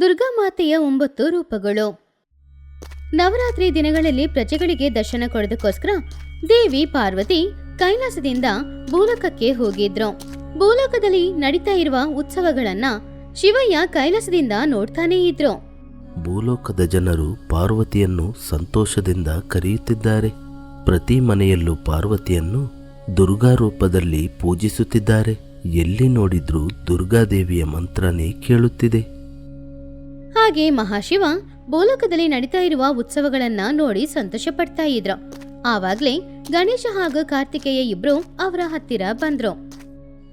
ದುರ್ಗಾಮಾತೆಯ ಒಂಬತ್ತು ರೂಪಗಳು. ನವರಾತ್ರಿ ದಿನಗಳಲ್ಲಿ ಪ್ರಜೆಗಳಿಗೆ ದರ್ಶನ ಕೊಡೋದಕ್ಕೋಸ್ಕರ ದೇವಿ, ಪಾರ್ವತಿ ಕೈಲಾಸದಿಂದ ಭೂಲೋಕಕ್ಕೆ ಹೋಗಿದ್ರು. ಭೂಲೋಕದಲ್ಲಿ ನಡೀತಾ ಇರುವ ಉತ್ಸವಗಳನ್ನ ಶಿವಯ್ಯ ಕೈಲಾಸದಿಂದ ನೋಡ್ತಾನೇ ಇದ್ರು. ಭೂಲೋಕದ ಜನರು ಪಾರ್ವತಿಯನ್ನು ಸಂತೋಷದಿಂದ ಕರೆಯುತ್ತಿದ್ದಾರೆ. ಪ್ರತಿ ಮನೆಯಲ್ಲೂ ಪಾರ್ವತಿಯನ್ನು ದುರ್ಗಾ ರೂಪದಲ್ಲಿ ಪೂಜಿಸುತ್ತಿದ್ದಾರೆ. ಎಲ್ಲಿ ನೋಡಿದ್ರೂ ದುರ್ಗಾದೇವಿಯ ಮಂತ್ರನೇ ಕೇಳುತ್ತಿದೆ. ಹಾಗೆ ಮಹಾಶಿವ ಬೋಲಕದಲ್ಲಿ ನಡೀತಾ ಇರುವ ಉತ್ಸವಗಳನ್ನ ನೋಡಿ ಸಂತೋಷ ಪಡ್ತಾ ಇದ್ರು. ಆವಾಗ್ಲೇ ಗಣೇಶ ಹಾಗೂ ಕಾರ್ತಿಕೇಯ ಇಬ್ರು ಅವರ ಹತ್ತಿರ ಬಂದ್ರು.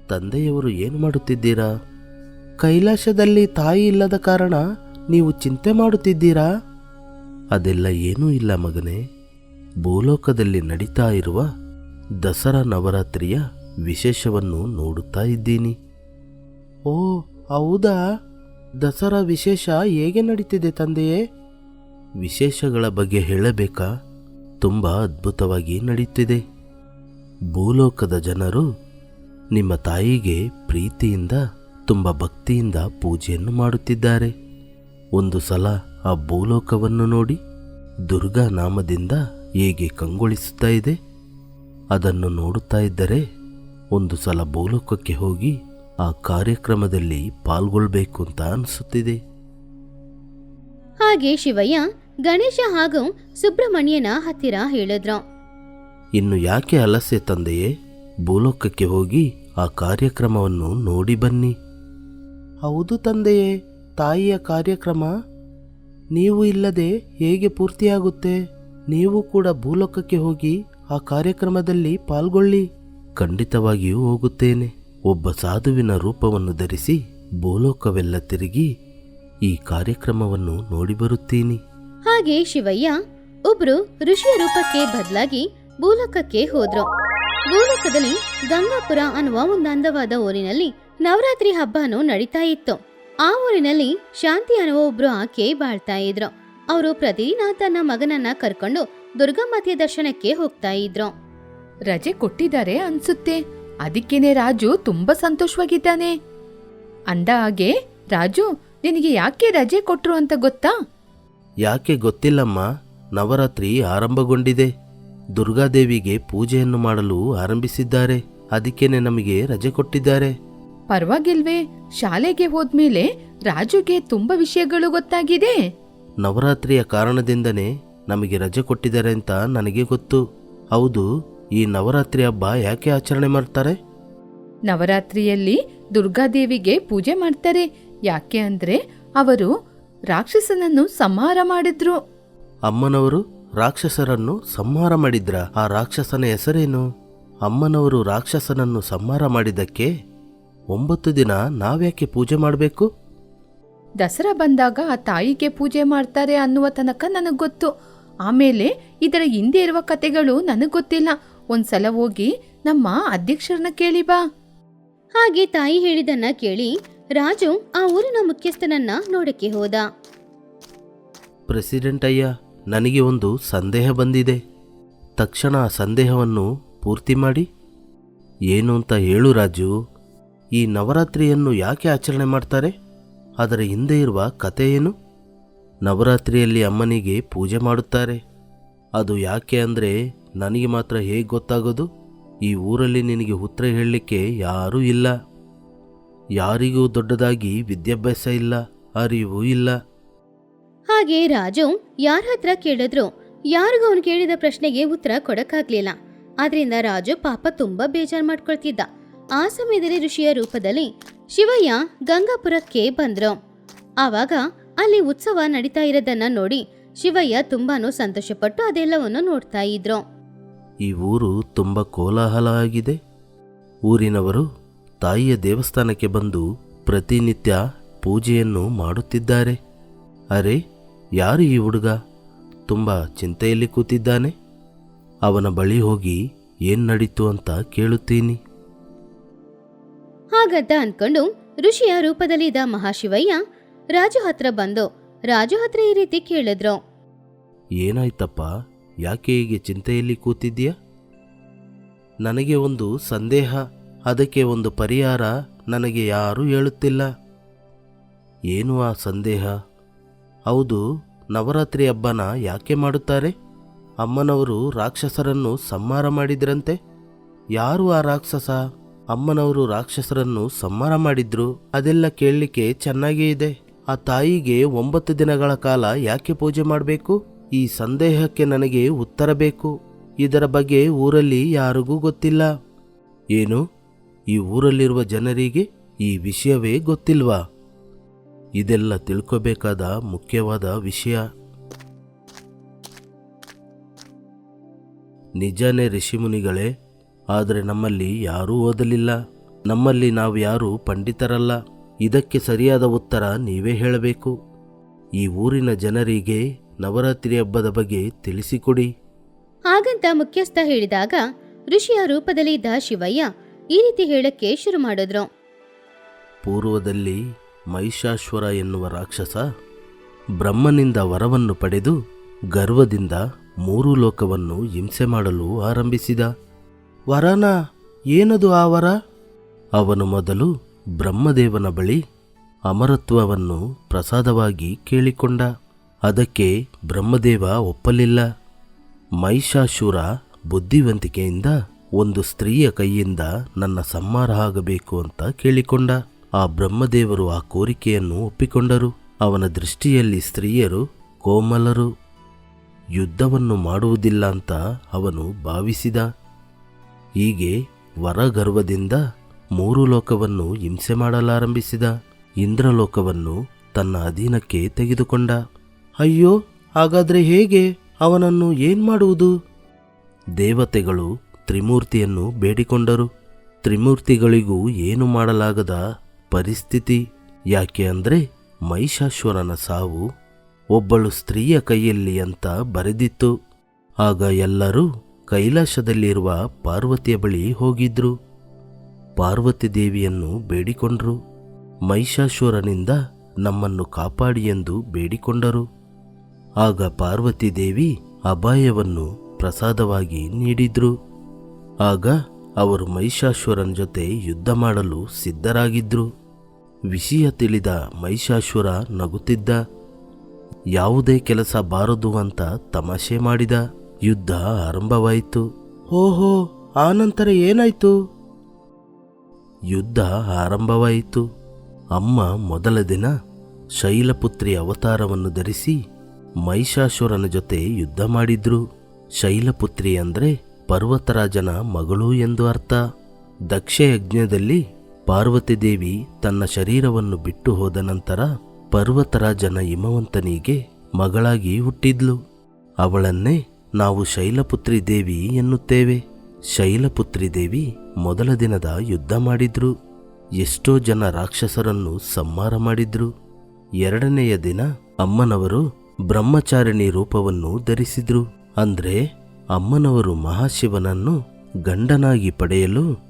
ತಂದೆಯವರು ಏನು ಮಾಡುತ್ತಿದ್ದೀರಾ? ಕೈಲಾಸದಲ್ಲಿ ತಾಯಿ ಇಲ್ಲದ ಕಾರಣ ನೀವು ಚಿಂತೆ ಮಾಡುತ್ತಿದ್ದೀರಾ? ಅದೆಲ್ಲ ಏನೂ ಇಲ್ಲ ಮಗನೇ. ಭೂಲೋಕದಲ್ಲಿ ನಡೀತಾ ಇರುವ ದಸರಾ ನವರಾತ್ರಿಯ ವಿಶೇಷವನ್ನು ನೋಡುತ್ತಾ ಇದ್ದೀನಿ. ಓ, ಹೌದಾ? ದಸರಾ ವಿಶೇಷ ಹೇಗೆ ನಡೀತಿದೆ ತಂದೆಯೇ? ವಿಶೇಷಗಳ ಬಗ್ಗೆ ಹೇಳಬೇಕಾ? ತುಂಬ ಅದ್ಭುತವಾಗಿ ನಡೀತಿದೆ. ಭೂಲೋಕದ ಜನರು ನಿಮ್ಮ ತಾಯಿಗೆ ಪ್ರೀತಿಯಿಂದ, ತುಂಬ ಭಕ್ತಿಯಿಂದ ಪೂಜೆಯನ್ನು ಮಾಡುತ್ತಿದ್ದಾರೆ. ಒಂದು ಸಲ ಆ ಭೂಲೋಕವನ್ನು ನೋಡಿ ದುರ್ಗಾ ನಾಮದಿಂದ ಹೇಗೆ ಕಂಗೊಳಿಸುತ್ತಾ ಇದೆ? ಅದನ್ನು ನೋಡುತ್ತಾ ಇದ್ದರೆ ಒಂದು ಸಲ ಭೂಲೋಕಕ್ಕೆ ಹೋಗಿ ಆ ಕಾರ್ಯಕ್ರಮದಲ್ಲಿ ಪಾಲ್ಗೊಳ್ಬೇಕು ಅಂತ ಅನಿಸುತ್ತಿದೆ. ಹಾಗೆ ಶಿವಯ್ಯ ಗಣೇಶ ಹಾಗೂ ಸುಬ್ರಹ್ಮಣ್ಯನ ಹತ್ತಿರ ಹೇಳಿದ್ರು. ಇನ್ನು ಯಾಕೆ ಅಲಸೆ ತಂದೆಯೇ? ಭೂಲೋಕಕ್ಕೆ ಹೋಗಿ ಆ ಕಾರ್ಯಕ್ರಮವನ್ನು ನೋಡಿ ಬನ್ನಿ. ಹೌದು ತಂದೆಯೇ ತಾಯಿಯ ಕಾರ್ಯಕ್ರಮ? ನೀವು ಇಲ್ಲದೆ ಹೇಗೆ ಪೂರ್ತಿಯಾಗುತ್ತೆ? ನೀವು ಕೂಡ ಭೂಲೋಕಕ್ಕೆ ಹೋಗಿ ಆ ಕಾರ್ಯಕ್ರಮದಲ್ಲಿ ಪಾಲ್ಗೊಳ್ಳಿ. ಖಂಡಿತವಾಗಿಯೂ ಹೋಗುತ್ತೇನೆ. ಒಬ್ಬ ಸಾಧುವಿನ ರೂಪವನ್ನು ಧರಿಸಿ ಭೂಲೋಕವೆಲ್ಲ ತಿರುಗಿ ಈ ಕಾರ್ಯಕ್ರಮವನ್ನು ನೋಡಿ ಬರುತ್ತೀನಿ. ಹಾಗೆ ಶಿವಯ್ಯ ಒಬ್ರು ಋಷಿಯ ರೂಪಕ್ಕೆ ಬದಲಾಗಿ ಭೂಲೋಕಕ್ಕೆ ಹೋದ್ರು. ಭೂಲೋಕದಲ್ಲಿ ಗಂಗಾಪುರ ಅನ್ನುವ ಒಂದು ಅಂದವಾದ ಊರಿನಲ್ಲಿ ನವರಾತ್ರಿ ಹಬ್ಬನು ನಡೀತಾ ಇತ್ತು. ಆ ಊರಿನಲ್ಲಿ ಶಾಂತಿ ಅನ್ನುವ ಒಬ್ರು ಆಕೆ ಬಾಳ್ತಾ ಇದ್ರು. ಅವರು ಪ್ರತಿದಿನ ತನ್ನ ಮಗನನ್ನ ಕರ್ಕೊಂಡು ದುರ್ಗಾಮಾತೆಯ ದರ್ಶನಕ್ಕೆ ಹೋಗ್ತಾ ಇದ್ರು. ರಜೆ ಕೊಟ್ಟಿದ್ದಾರೆ ಅನ್ಸುತ್ತೆ. ಅದಕ್ಕೇನೆ ರಾಜು ತುಂಬಾ ಸಂತೋಷವಾಗಿದ್ದಾನೆ. ಅಂದ ಹಾಗೆ ರಾಜು ನಿನಗೆ ಯಾಕೆ ರಜೆ ಕೊಟ್ರು ಅಂತ ಗೊತ್ತಾ? ಯಾಕೆ ಗೊತ್ತಿಲ್ಲಮ್ಮ ನವರಾತ್ರಿ ಆರಂಭಗೊಂಡಿದೆ. ದುರ್ಗಾದೇವಿಗೆ ಪೂಜೆಯನ್ನು ಮಾಡಲು ಆರಂಭಿಸಿದ್ದಾರೆ. ಅದಕ್ಕೇನೆ ನಮಗೆ ರಜೆ ಕೊಟ್ಟಿದ್ದಾರೆ. ಪರವಾಗಿಲ್ವೇ ಶಾಲೆಗೆ ಹೋದ್ಮೇಲೆ ರಾಜುಗೆ ತುಂಬಾ ವಿಷಯಗಳು ಗೊತ್ತಾಗಿದೆ. ನವರಾತ್ರಿಯ ಕಾರಣದಿಂದನೇ ನಮಗೆ ರಜೆ ಕೊಟ್ಟಿದ್ದಾರೆ ಅಂತ ನನಗೆ ಗೊತ್ತು. ಹೌದು ಈ ನವರಾತ್ರಿ ಹಬ್ಬ ಯಾಕೆ ಆಚರಣೆ ಮಾಡ್ತಾರೆ? ನವರಾತ್ರಿಯಲ್ಲಿ ದುರ್ಗಾದೇವಿಗೆ ಪೂಜೆ ಮಾಡ್ತಾರೆ. ಯಾಕೆ ಅಂದ್ರೆ ಅವರು ರಾಕ್ಷಸನನ್ನು ಸಂಹಾರ ಮಾಡಿದ್ರು. ಅಮ್ಮನವರು ರಾಕ್ಷಸರನ್ನು ಸಂಹಾರ ಮಾಡಿದ್ರ? ಆ ರಾಕ್ಷಸನ ಹೆಸರೇನು? ಅಮ್ಮನವರು ರಾಕ್ಷಸನನ್ನು ಸಂಹಾರ ಮಾಡಿದ್ದಕ್ಕೆ ಒಂಬತ್ತು ದಿನ ನಾವ್ಯಾಕೆ ಪೂಜೆ ಮಾಡಬೇಕು? ದಸರಾ ಬಂದಾಗ ಆ ತಾಯಿಗೆ ಪೂಜೆ ಮಾಡ್ತಾರೆ ಅನ್ನುವ ತನಕ ನನಗೆ ಗೊತ್ತು. ಆಮೇಲೆ ಇದರ ಹಿಂದೆ ಇರುವ ಕತೆಗಳು ನನಗೆ ಗೊತ್ತಿಲ್ಲ. ಒಂದ್ಸಲ ಹೋಗಿ ನಮ್ಮ ಅಧ್ಯಕ್ಷರನ್ನ ಕೇಳಿ ಬಾ. ಹಾಗೆ ತಾಯಿ ಹೇಳಿದನ್ನ ಕೇಳಿ ರಾಜು ಆ ಊರಿನ ಮುಖ್ಯಸ್ಥನನ್ನ ನೋಡಕ್ಕೆ ಹೋದ. ಪ್ರೆಸಿಡೆಂಟ್ ಅಯ್ಯ ನನಗೆ ಒಂದು ಸಂದೇಹ ಬಂದಿದೆ. ತಕ್ಷಣ ಆ ಸಂದೇಹವನ್ನು ಪೂರ್ತಿ ಮಾಡಿ. ಏನು ಅಂತ ಹೇಳು ರಾಜು ಈ ನವರಾತ್ರಿಯನ್ನು ಯಾಕೆ ಆಚರಣೆ ಮಾಡ್ತಾರೆ? ಅದರ ಹಿಂದೆ ಇರುವ ಕತೆ ಏನು? ನವರಾತ್ರಿಯಲ್ಲಿ ಅಮ್ಮನಿಗೆ ಪೂಜೆ ಮಾಡುತ್ತಾರೆ. ಅದು ಯಾಕೆ ಅಂದರೆ ನನಗೆ ಮಾತ್ರ ಹೇಗೆ ಗೊತ್ತಾಗೋದು? ಈ ಊರಲ್ಲಿ ನಿನಗೆ ಉತ್ತರ ಹೇಳಲಿಕ್ಕೆ ಯಾರೂ ಇಲ್ಲ. ಯಾರಿಗೂ ದೊಡ್ಡದಾಗಿ ವಿದ್ಯಾಭ್ಯಾಸ ಇಲ್ಲ, ಅರಿವು ಇಲ್ಲ. ಹಾಗೆ ರಾಜು ಯಾರ ಹತ್ರ ಕೇಳಿದ್ರು ಯಾರಿಗೂ ಅವನು ಕೇಳಿದ ಪ್ರಶ್ನೆಗೆ ಉತ್ತರ ಕೊಡಕ್ಕಾಗ್ಲಿಲ್ಲ. ಆದ್ರಿಂದ ರಾಜು ಪಾಪ ತುಂಬಾ ಬೇಜಾರ್ ಮಾಡ್ಕೊಳ್ತಿದ್ದ. ಆ ಸಮಯದಲ್ಲಿ ಋಷಿಯ ರೂಪದಲ್ಲಿ ಶಿವಯ್ಯ ಗಂಗಾಪುರಕ್ಕೆ ಬಂದ್ರು. ಆವಾಗ ಅಲ್ಲಿ ಉತ್ಸವ ನಡೀತಾ ಇರೋದನ್ನ ನೋಡಿ ಶಿವಯ್ಯ ತುಂಬಾನು ಸಂತೋಷಪಟ್ಟು ಅದೆಲ್ಲವನ್ನು ನೋಡ್ತಾ ಇದ್ರು. ಈ ಊರು ತುಂಬ ಕೋಲಾಹಲ ಆಗಿದೆ ಊರಿನವರು ತಾಯಿಯ ದೇವಸ್ಥಾನಕ್ಕೆ ಬಂದು ಪ್ರತಿನಿತ್ಯ ಪೂಜೆಯನ್ನು ಮಾಡುತ್ತಿದ್ದಾರೆ. ಅರೆ ಯಾರು ಈ ಹುಡುಗ? ತುಂಬ ಚಿಂತೆಯಲ್ಲಿ ಕೂತಿದ್ದಾನೆ. ಅವನ ಬಳಿ ಹೋಗಿ ಏನು ನಡೀತು ಅಂತ ಕೇಳುತ್ತೀನಿ. ಹಾಗಂತ ಅನ್ಕೊಂಡು ಋಷಿಯ ರೂಪದಲ್ಲಿದ್ದ ಮಹಾಶಿವಯ್ಯ ರಾಜು ಹತ್ರ ಬಂದು ರಾಜು ಹತ್ರ ಈ ರೀತಿ ಕೇಳಿದ್ರು. ಏನಾಯ್ತಪ್ಪ? ಯಾಕೆ ಹೀಗೆ ಚಿಂತೆಯಲ್ಲಿ ಕೂತಿದ್ದೀಯ? ನನಗೆ ಒಂದು ಸಂದೇಹ, ಅದಕ್ಕೆ ಒಂದು ಪರಿಹಾರ ನನಗೆ ಯಾರೂ ಹೇಳುತ್ತಿಲ್ಲ. ಏನು ಆ ಸಂದೇಹ? ಹೌದು, ನವರಾತ್ರಿ ಹಬ್ಬನ ಯಾಕೆ ಮಾಡುತ್ತಾರೆ? ಅಮ್ಮನವರು ರಾಕ್ಷಸರನ್ನು ಸಂಹಾರ ಮಾಡಿದ್ರಂತೆ? ಯಾರು ಆ ರಾಕ್ಷಸ? ಅಮ್ಮನವರು ರಾಕ್ಷಸರನ್ನು ಸಂಹಾರ ಮಾಡಿದ್ರು? ಅದೆಲ್ಲ ಕೇಳಲಿಕ್ಕೆ ಚೆನ್ನಾಗೇ ಇದೆ. ಆ ತಾಯಿಗೆ ಒಂಬತ್ತು ದಿನಗಳ ಕಾಲ ಯಾಕೆ ಪೂಜೆ ಮಾಡಬೇಕು? ಈ ಸಂದೇಹಕ್ಕೆ ನನಗೆ ಉತ್ತರ ಬೇಕು. ಇದರ ಬಗ್ಗೆ ಊರಲ್ಲಿ ಯಾರಿಗೂ ಗೊತ್ತಿಲ್ಲ. ಏನು? ಈ ಊರಲ್ಲಿರುವ ಜನರಿಗೆ ಈ ವಿಷಯವೇ ಗೊತ್ತಿಲ್ವಾ? ಇದೆಲ್ಲ ತಿಳ್ಕೋಬೇಕಾದ ಮುಖ್ಯವಾದ ವಿಷಯ. ನಿಜನೇ ಋಷಿಮುನಿಗಳೇ ಆದರೆ ನಮ್ಮಲ್ಲಿ ಯಾರೂ ಓದಲಿಲ್ಲ. ನಮ್ಮಲ್ಲಿ ನಾವು ಯಾರೂ ಪಂಡಿತರಲ್ಲ. ಇದಕ್ಕೆ ಸರಿಯಾದ ಉತ್ತರ ನೀವೇ ಹೇಳಬೇಕು. ಈ ಊರಿನ ಜನರಿಗೆ ನವರಾತ್ರಿ ಹಬ್ಬದ ಬಗ್ಗೆ ತಿಳಿಸಿಕೊಡಿ. ಹಾಗಂತ ಮುಖ್ಯಸ್ಥ ಹೇಳಿದಾಗ ಋಷಿಯ ರೂಪದಲ್ಲಿ ಇದ್ದ ಶಿವಯ್ಯ ಈ ರೀತಿ ಹೇಳಕ್ಕೆ ಶುರು ಮಾಡಿದ್ರು. ಪೂರ್ವದಲ್ಲಿ ಮಹಿಷಾಶ್ವರ ಎನ್ನುವ ರಾಕ್ಷಸ ಬ್ರಹ್ಮನಿಂದ ವರವನ್ನು ಪಡೆದು ಗರ್ವದಿಂದ ಮೂರು ಲೋಕವನ್ನು ಹಿಂಸೆ ಮಾಡಲು ಆರಂಭಿಸಿದ. ವರನ ಏನದು ಆ ವರ? ಅವನು ಮೊದಲು ಬ್ರಹ್ಮದೇವನ ಬಳಿ ಅಮರತ್ವವನ್ನು ಪ್ರಸಾದವಾಗಿ ಕೇಳಿಕೊಂಡ. ಅದಕ್ಕೆ ಬ್ರಹ್ಮದೇವ ಒಪ್ಪಲಿಲ್ಲ. ಮಹಿಷಾಸುರ ಬುದ್ಧಿವಂತಿಕೆಯಿಂದ ಒಂದು ಸ್ತ್ರೀಯ ಕೈಯಿಂದ ನನ್ನ ಸಂಹಾರ ಆಗಬೇಕು ಅಂತ ಕೇಳಿಕೊಂಡ. ಆ ಬ್ರಹ್ಮದೇವರು ಆ ಕೋರಿಕೆಯನ್ನು ಒಪ್ಪಿಕೊಂಡರು. ಅವನ ದೃಷ್ಟಿಯಲ್ಲಿ ಸ್ತ್ರೀಯರು ಕೋಮಲರು. ಯುದ್ಧವನ್ನು ಮಾಡುವುದಿಲ್ಲ ಅಂತ ಅವನು ಭಾವಿಸಿದ. ಹೀಗೆ ವರಗರ್ವದಿಂದ ಮೂರು ಲೋಕವನ್ನು ಹಿಂಸೆ ಮಾಡಲಾರಂಭಿಸಿದ. ಇಂದ್ರಲೋಕವನ್ನು ತನ್ನ ಅಧೀನಕ್ಕೆ ತೆಗೆದುಕೊಂಡ. ಅಯ್ಯೋ, ಹಾಗಾದ್ರೆ ಹೇಗೆ? ಅವನನ್ನು ಏನ್ ಮಾಡುವುದು? ದೇವತೆಗಳು ತ್ರಿಮೂರ್ತಿಯನ್ನು ಬೇಡಿಕೊಂಡರು. ತ್ರಿಮೂರ್ತಿಗಳಿಗೂ ಏನು ಮಾಡಲಾಗದ ಪರಿಸ್ಥಿತಿ? ಯಾಕೆ ಅಂದ್ರೆ ಮಹಿಷಾಶ್ವರನ ಸಾವು ಒಬ್ಬಳು ಸ್ತ್ರೀಯ ಕೈಯಲ್ಲಿ ಅಂತ ಬರೆದಿತ್ತು. ಆಗ ಎಲ್ಲರೂ ಕೈಲಾಸದಲ್ಲಿರುವ ಪಾರ್ವತಿಯ ಬಳಿ ಹೋಗಿದ್ರು. ಪಾರ್ವತಿ ದೇವಿಯನ್ನು ಬೇಡಿಕೊಂಡ್ರು. ಮಹಿಷಾಸುರನಿಂದ ನಮ್ಮನ್ನು ಕಾಪಾಡಿ ಎಂದು ಬೇಡಿಕೊಂಡರು. ಆಗ ಪಾರ್ವತಿ ದೇವಿ ಅಭಯವನ್ನು ಪ್ರಸಾದವಾಗಿ ನೀಡಿದ್ರು. ಆಗ ಅವರು ಮಹಿಷಾಸುರನ ಜೊತೆ ಯುದ್ಧ ಮಾಡಲು ಸಿದ್ಧರಾಗಿದ್ರು. ವಿಷಯ ತಿಳಿದ ಮಹಿಷಾಸುರ ನಗುತ್ತಿದ್ದ. ಯಾವುದೇ ಕೆಲಸ ಬಾರದು ಅಂತ ತಮಾಷೆ ಮಾಡಿದ. ಯುದ್ಧ ಆರಂಭವಾಯಿತು. ಓಹೋ ಆನಂತರ ಏನಾಯ್ತು? ಯುದ್ಧ ಆರಂಭವಾಯಿತು. ಅಮ್ಮ ಮೊದಲ ದಿನ ಶೈಲಪುತ್ರಿ ಅವತಾರವನ್ನು ಧರಿಸಿ ಮಹಿಷಾಸುರನ ಜೊತೆ ಯುದ್ಧ ಮಾಡಿದ್ರು. ಶೈಲಪುತ್ರಿ ಅಂದ್ರೆ ಪರ್ವತರಾಜನ ಮಗಳು ಎಂದು ಅರ್ಥ. ದಕ್ಷ ಯಜ್ಞದಲ್ಲಿ ಪಾರ್ವತಿ ದೇವಿ ತನ್ನ ಶರೀರವನ್ನು ಬಿಟ್ಟು ಹೋದ ನಂತರ ಪರ್ವತರಾಜನ ಹಿಮವಂತನಿಗೆ ಮಗಳಾಗಿ ಹುಟ್ಟಿದ್ಲು. ಅವಳನ್ನೇ ನಾವು ಶೈಲಪುತ್ರಿ ದೇವಿ ಎನ್ನುತ್ತೇವೆ. ಶೈಲಪುತ್ರಿ ದೇವಿ ಮೊದಲ ದಿನದ ಯುದ್ಧ ಮಾಡಿದ್ರು. ಎಷ್ಟೋ ಜನ ರಾಕ್ಷಸರನ್ನು ಸಂಹಾರ ಮಾಡಿದ್ರು. ಎರಡನೆಯ ದಿನ ಅಮ್ಮನವರು ಬ್ರಹ್ಮಚಾರಿಣಿ ರೂಪವನ್ನು ಧರಿಸಿದ್ರು. ಅಂದ್ರೆ ಅಮ್ಮನವರು ಮಹಾಶಿವನನ್ನು ಗಂಡನಾಗಿ ಪಡೆಯಲು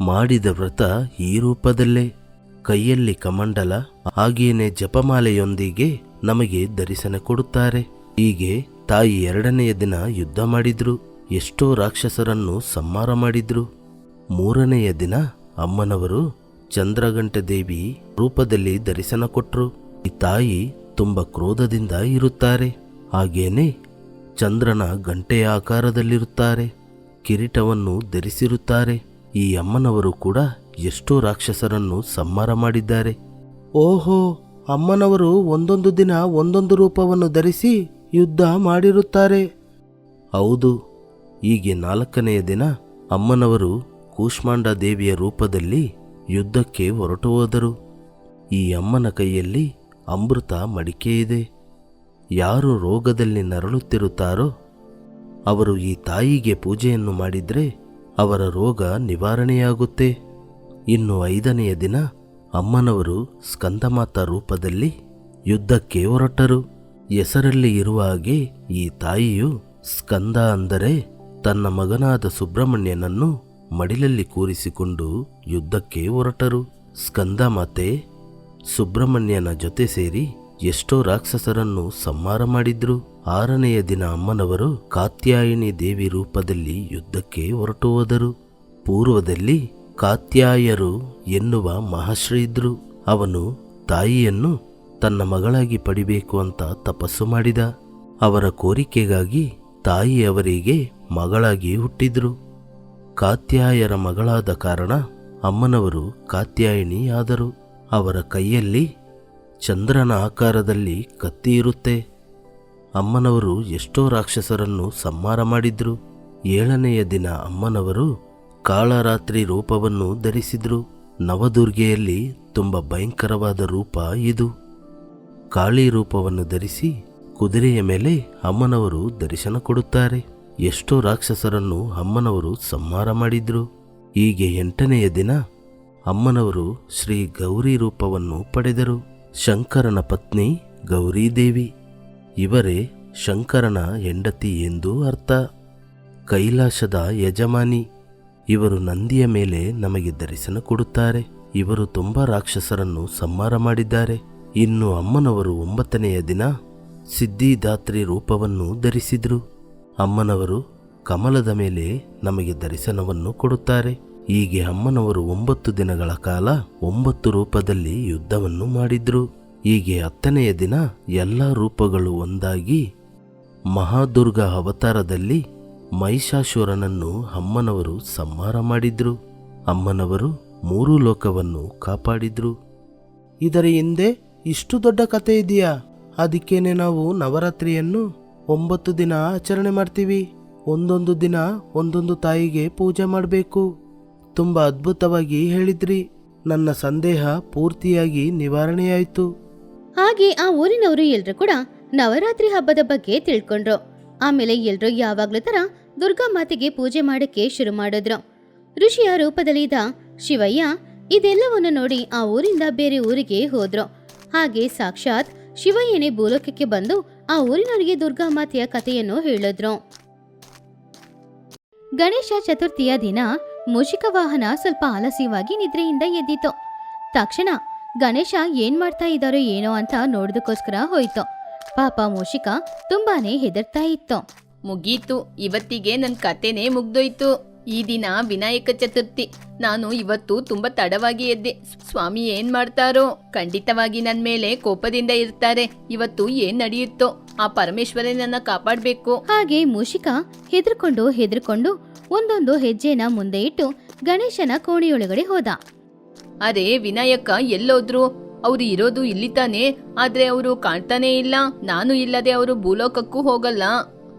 ಮಾಡಿದ ವ್ರತ ಈ ರೂಪದಲ್ಲೇ. ಕೈಯಲ್ಲಿ ಕಮಂಡಲ, ಹಾಗೇನೆ ಜಪಮಾಲೆಯೊಂದಿಗೆ ನಮಗೆ ದರ್ಶನ ಕೊಡುತ್ತಾರೆ. ಹೀಗೆ ತಾಯಿ ಎರಡನೆಯ ದಿನ ಯುದ್ಧ ಮಾಡಿದ್ರು. ಎಷ್ಟೋ ರಾಕ್ಷಸರನ್ನು ಸಂಹಾರ ಮಾಡಿದ್ರು. ಮೂರನೆಯ ದಿನ ಅಮ್ಮನವರು ಚಂದ್ರಗಂಟ ದೇವಿ ರೂಪದಲ್ಲಿ ದರ್ಶನ ಕೊಟ್ರು. ಈ ತಾಯಿ ತುಂಬ ಕ್ರೋಧದಿಂದ ಇರುತ್ತಾರೆ. ಹಾಗೇನೆ ಚಂದ್ರನ ಗಂಟೆಯ ಆಕಾರದಲ್ಲಿರುತ್ತಾರೆ, ಕಿರೀಟವನ್ನು ಧರಿಸಿರುತ್ತಾರೆ. ಈ ಅಮ್ಮನವರು ಕೂಡ ಎಷ್ಟೋ ರಾಕ್ಷಸರನ್ನು ಸಂಹಾರ ಮಾಡಿದ್ದಾರೆ. ಓಹೋ, ಅಮ್ಮನವರು ಒಂದೊಂದು ದಿನ ಒಂದೊಂದು ರೂಪವನ್ನು ಧರಿಸಿ ಯುದ್ಧ ಮಾಡಿರುತ್ತಾರೆ. ಹೌದು, ಹೀಗೆ ನಾಲ್ಕನೆಯ ದಿನ ಅಮ್ಮನವರು ಕೂಷ್ಮಾಂಡ ದೇವಿಯ ರೂಪದಲ್ಲಿ ಯುದ್ಧಕ್ಕೆ ಹೊರಟು ಹೋದರು. ಈ ಅಮ್ಮನ ಕೈಯಲ್ಲಿ ಅಮೃತ ಮಡಿಕೆಯಿದೆ ಯಾರು ರೋಗದಲ್ಲಿ ನರಳುತ್ತಿರುತ್ತಾರೋ, ಅವರು ಈ ತಾಯಿಗೆ ಪೂಜೆಯನ್ನು ಮಾಡಿದರೆ ಅವರ ರೋಗ ನಿವಾರಣೆಯಾಗುತ್ತೆ. ಇನ್ನು ಐದನೆಯ ದಿನ ಅಮ್ಮನವರು ಸ್ಕಂದಮಾತ ರೂಪದಲ್ಲಿ ಯುದ್ಧಕ್ಕೆ ಹೊರಟರು. ಹೆಸರಲ್ಲಿ ಇರುವ ಹಾಗೆ ಈ ತಾಯಿಯು ಸ್ಕಂದ ಅಂದರೆ ತನ್ನ ಮಗನಾದ ಸುಬ್ರಹ್ಮಣ್ಯನನ್ನು ಮಡಿಲಲ್ಲಿ ಕೂರಿಸಿಕೊಂಡು ಯುದ್ಧಕ್ಕೆ ಹೊರಟರು. ಸ್ಕಂದ ಮಾತೆ ಸುಬ್ರಹ್ಮಣ್ಯನ ಜೊತೆ ಸೇರಿ ಎಷ್ಟೋ ರಾಕ್ಷಸರನ್ನು ಸಂಹಾರ ಮಾಡಿದ್ರು. ಆರನೆಯ ದಿನ ಅಮ್ಮನವರು ಕಾತ್ಯಾಯಿನಿ ದೇವಿ ರೂಪದಲ್ಲಿ ಯುದ್ಧಕ್ಕೆ ಹೊರಟು ಹೋದರು. ಪೂರ್ವದಲ್ಲಿ ಕಾತ್ಯಾಯರು ಎನ್ನುವ ಮಹಾಶ್ರೀ ಇದ್ರು. ಅವನು ತಾಯಿಯನ್ನು ತನ್ನ ಮಗಳಾಗಿ ಪಡಿಬೇಕು ಅಂತ ತಪಸ್ಸು ಮಾಡಿದ. ಅವರ ಕೋರಿಕೆಗಾಗಿ ತಾಯಿಯವರಿಗೆ ಮಗಳಾಗಿ ಹುಟ್ಟಿದ್ರು. ಕಾತ್ಯಾಯರ ಮಗಳಾದ ಕಾರಣ ಅಮ್ಮನವರು ಕಾತ್ಯಾಯಿನಿಯಾದರು. ಅವರ ಕೈಯಲ್ಲಿ ಚಂದ್ರನ ಆಕಾರದಲ್ಲಿ ಕತ್ತಿ ಇರುತ್ತೆ. ಅಮ್ಮನವರು ಎಷ್ಟೋ ರಾಕ್ಷಸರನ್ನು ಸಂಹಾರ ಮಾಡಿದ್ರು. ಏಳನೆಯ ದಿನ ಅಮ್ಮನವರು ಕಾಳರಾತ್ರಿ ರೂಪವನ್ನು ಧರಿಸಿದ್ರು. ನವದುರ್ಗೆಯಲ್ಲಿ ತುಂಬ ಭಯಂಕರವಾದ ರೂಪ ಇದು. ಕಾಳಿ ರೂಪವನ್ನು ಧರಿಸಿ ಕುದುರೆಯ ಮೇಲೆ ಅಮ್ಮನವರು ದರ್ಶನ ಕೊಡುತ್ತಾರೆ. ಎಷ್ಟೋ ರಾಕ್ಷಸರನ್ನು ಅಮ್ಮನವರು ಸಂಹಾರ ಮಾಡಿದ್ರು. ಹೀಗೆ ಎಂಟನೆಯ ದಿನ ಅಮ್ಮನವರು ಶ್ರೀ ಗೌರಿ ರೂಪವನ್ನು ಪಡೆದರು. ಶಂಕರನ ಪತ್ನಿ ಗೌರಿದೇವಿ. ಇವರೇ ಶಂಕರನ ಹೆಂಡತಿ ಎಂದು ಅರ್ಥ. ಕೈಲಾಸದ ಯಜಮಾನಿ. ಇವರು ನಂದಿಯ ಮೇಲೆ ನಮಗೆ ದರ್ಶನ ಕೊಡುತ್ತಾರೆ. ಇವರು ತುಂಬ ರಾಕ್ಷಸರನ್ನು ಸಂಹಾರ ಮಾಡಿದ್ದಾರೆ. ಇನ್ನು ಅಮ್ಮನವರು ಒಂಬತ್ತನೆಯ ದಿನ ಸಿದ್ಧಿದಾತ್ರಿ ರೂಪವನ್ನು ಧರಿಸಿದ್ರು. ಅಮ್ಮನವರು ಕಮಲದ ಮೇಲೆ ನಮಗೆ ದರ್ಶನವನ್ನು ಕೊಡುತ್ತಾರೆ. ಹೀಗೆ ಅಮ್ಮನವರು ಒಂಬತ್ತು ದಿನಗಳ ಕಾಲ ಒಂಬತ್ತು ರೂಪದಲ್ಲಿ ಯುದ್ಧವನ್ನು ಮಾಡಿದ್ರು. ಹೀಗೆ ಹತ್ತನೆಯ ದಿನ ಎಲ್ಲ ರೂಪಗಳು ಒಂದಾಗಿ ಮಹಾದುರ್ಗ ಅವತಾರದಲ್ಲಿ ಮಹಿಷಾಸುರನನ್ನು ಅಮ್ಮನವರು ಸಂಹಾರ ಮಾಡಿದ್ರು. ಅಮ್ಮನವರು ಮೂರು ಲೋಕವನ್ನು ಕಾಪಾಡಿದ್ರು. ಇದರ ಹಿಂದೆ ಇಷ್ಟು ದೊಡ್ಡ ಕತೆ ಇದೆಯಾ? ಅದಕ್ಕೇನೆ ನಾವು ನವರಾತ್ರಿಯನ್ನು ಒಂಬತ್ತು ದಿನ ಆಚರಣೆ ಮಾಡ್ತೀವಿ. ಒಂದೊಂದು ದಿನ ಒಂದೊಂದು ತಾಯಿಗೆ ಪೂಜೆ ಮಾಡಬೇಕು. ತುಂಬ ಅದ್ಭುತವಾಗಿ ಹೇಳಿದ್ರಿ. ನನ್ನ ಸಂದೇಹ ಪೂರ್ತಿಯಾಗಿ ನಿವಾರಣೆಯಾಯಿತು. ಹಾಗೆ ಆ ಊರಿನವರು ಎಲ್ರು ಕೂಡ ನವರಾತ್ರಿ ಹಬ್ಬದ ಬಗ್ಗೆ ತಿಳ್ಕೊಂಡ್ರು. ಆಮೇಲೆ ಎಲ್ರು ಯಾವಾಗ್ಲೂ ತರ ದುರ್ಗಾ ಮಾತೆಗೆ ಪೂಜೆ ಮಾಡಕ್ಕೆ ಶುರು ಮಾಡಿದ್ರು. ಋಷಿಯ ರೂಪದಲ್ಲಿದ್ದ ಶಿವಯ್ಯ ಇದೆಲ್ಲವನ್ನು ನೋಡಿ ಆ ಊರಿಂದ ಬೇರೆ ಊರಿಗೆ ಹೋದ್ರು. ಹಾಗೆ ಸಾಕ್ಷಾತ್ ಶಿವಯ್ಯನೇ ಭೂಲೋಕಕ್ಕೆ ಬಂದು ಆ ಊರಿನವರಿಗೆ ದುರ್ಗಾ ಮಾತೆಯ ಕಥೆಯನ್ನು ಹೇಳಿದ್ರು. ಗಣೇಶ ಚತುರ್ಥಿಯ ದಿನ ಮೂಷಿಕ ವಾಹನ ಸ್ವಲ್ಪ ಆಲಸ್ಯವಾಗಿ ನಿದ್ರೆಯಿಂದ ಎದ್ದಿತು ತಕ್ಷಣ ಗಣೇಶ ಏನ್ ಮಾಡ್ತಾ ಇದ್ದಾರೋ ಏನೋ ಅಂತ ನೋಡೋದಕ್ಕೋಸ್ಕರ ಹೋಯ್ತು. ಪಾಪ ಮೂಷಿಕ ತುಂಬಾನೇ ಹೆದರ್ತಾ ಇತ್ತು. ಮುಗೀತು. ಇವತ್ತಿಗೆ ನನ್ನ ಕತೆನೇ ಮುಗ್ದೋಯ್ತು. ಈ ದಿನ ವಿನಾಯಕ ಚತುರ್ಥಿ. ನಾನು ಇವತ್ತು ತುಂಬಾ ತಡವಾಗಿ ಎದ್ದೆ. ಸ್ವಾಮಿ ಏನ್ ಮಾಡ್ತಾರೋ? ಖಂಡಿತವಾಗಿ ನನ್ ಮೇಲೆ ಕೋಪದಿಂದ ಇರ್ತಾರೆ. ಇವತ್ತು ಏನ್ ನಡೆಯುತ್ತೋ? ಆ ಪರಮೇಶ್ವರೇ ನನ್ನ ಕಾಪಾಡ್ಬೇಕು. ಹಾಗೆ ಮೂಷಿಕ ಹೆದರ್ಕೊಂಡು ಹೆದರ್ಕೊಂಡು ಒಂದೊಂದು ಹೆಜ್ಜೆನ ಮುಂದೆ ಇಟ್ಟು ಗಣೇಶನ ಕೋಣೆಯೊಳಗಡೆ ಹೋದ. ಅರೆ ವಿನಾಯಕ ಎಲ್ಲೋದ್ರು ಅವ್ರು ಇರೋದು ಇಲ್ಲಿ ತಾನೆ ಆದ್ರೆ ಅವರು ಕಾಣ್ತಾನೇ ಇಲ್ಲ ನಾನು ಇಲ್ಲದೆ ಅವರು ಭೂಲೋಕಕ್ಕೂ ಹೋಗಲ್ಲ.